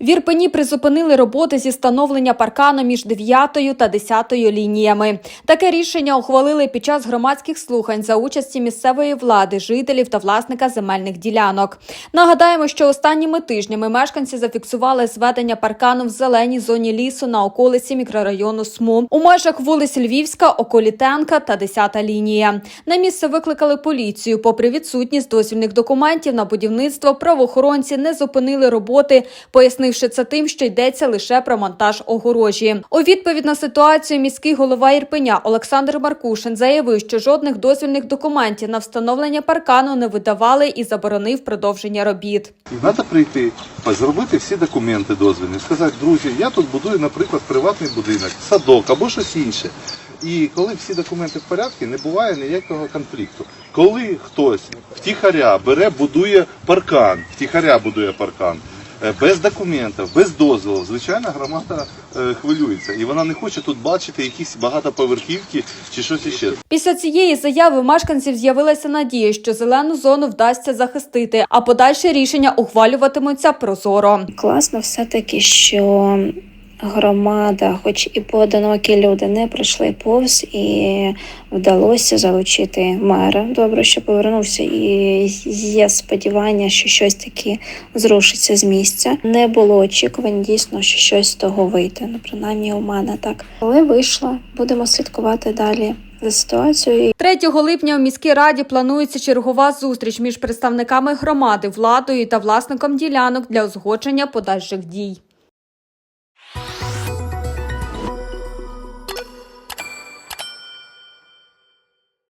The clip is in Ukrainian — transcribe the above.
В Ірпені призупинили роботи зі встановлення паркану між 9 та 10 лініями. Таке рішення ухвалили під час громадських слухань за участі місцевої влади, жителів та власника земельних ділянок. Нагадаємо, що останніми тижнями мешканці зафіксували зведення паркану в зеленій зоні лісу на околиці мікрорайону СМУ у межах вулиць Львівська, Околітенка та 10 лінія. На місце викликали поліцію. Попри відсутність дозвільних документів на будівництво, правоохоронці не зупинили роботи, пояснивши це тим, що йдеться лише про монтаж огорожі. У відповідь на ситуацію міський голова Ірпеня Олександр Маркушин заявив, що жодних дозвільних документів на встановлення паркану не видавали і заборонив продовження робіт. Треба прийти, зробити всі документи дозвільні, сказати, друзі, я тут будую, наприклад, приватний будинок, садок або щось інше. І коли всі документи в порядку, не буває ніякого конфлікту. Коли хтось втіхаря бере, будує паркан, втіхаря будує паркан. Е, Без документів, без дозволу, звичайно, громада е, хвилюється, і вона не хоче тут бачити якісь багатоповерхівки чи щось іще. Після цієї заяви мешканців з'явилася надія, що зелену зону вдасться захистити, а подальші рішення ухвалюватимуться прозоро. Класно все-таки, що громада, хоч і поодинокі люди, не пройшли повз і вдалося залучити мера. Добре, що повернувся, і є сподівання, що щось таке зрушиться з місця. Не було очікувань дійсно, що щось з того вийде. Ну, принаймні у мене так. Але вийшло, будемо слідкувати далі за ситуацією. 3 липня у міській раді планується чергова зустріч між представниками громади, владою та власником ділянок для узгодження подальших дій.